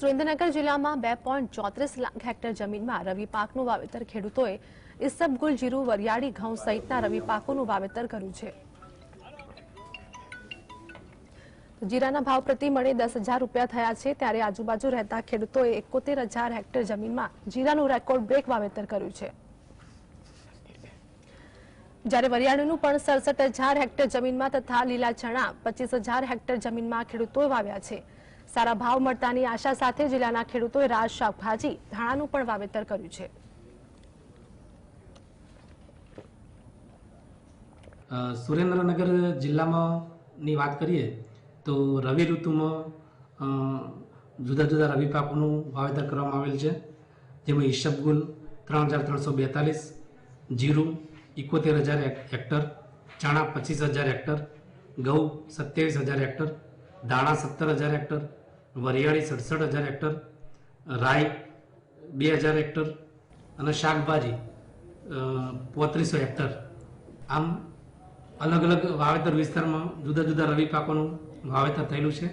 સુરેન્દ્રનગર જિલ્લામાં બે પોઈન્ટ ચોત્રીસ લાખ હેક્ટર જમીનમાં રવિ પાકનું વાવેતર ખેડૂતોએ ઇસબગુલ જીરું વરિયાળી ઘઉં સહિતના રવિ પાકોનું વાવેતર કર્યું છે. જીરાના ભાવ પ્રતિ મણે દસ હજાર રૂપિયા થયા છે, ત્યારે આજુબાજુ રહેતા ખેડૂતોએ એકોતેર હજાર હેક્ટર જમીનમાં જીરાનું રેકોર્ડ બ્રેક વાવેતર કર્યું છે. જ્યારે વરિયાળીનું પણ સડસઠ હજાર હેક્ટર જમીનમાં તથા લીલા ચણા પચીસ હજાર હેક્ટર જમીનમાં ખેડૂતોએ વાવ્યા છે. સારા ભાવ મળતાની આશા સાથે જિલ્લાના ખેડૂતોએ રાજ શાકભાજી, ધાણાનું પણ વાવેતર કર્યું છે. સુરેન્દ્રનગર જિલ્લામાં ની વાત કરીએ તો રવિ ઋતુમાં જુદા જુદા રવિ પાકોનું વાવેતર કરવામાં આવેલ છે. જેમાં ઈશબગુલ ત્રણ હજાર ત્રણસો બેતાલીસ, જીરું ઇકોતેર હજાર હેક્ટર, ચણા પચીસ હજાર હેક્ટર, ઘઉં સત્યાવીસ હજાર હેક્ટર દાણા સત્તર હજાર હેક્ટર વરિયાળી સડસઠ હજાર હેક્ટર, રાઈ બે હજાર હેક્ટર અને શાકભાજી પોત્રીસો હેક્ટર. આમ અલગ અલગ વાવેતર વિસ્તારમાં જુદા જુદા રવિ પાકોનું વાવેતર થયેલું છે.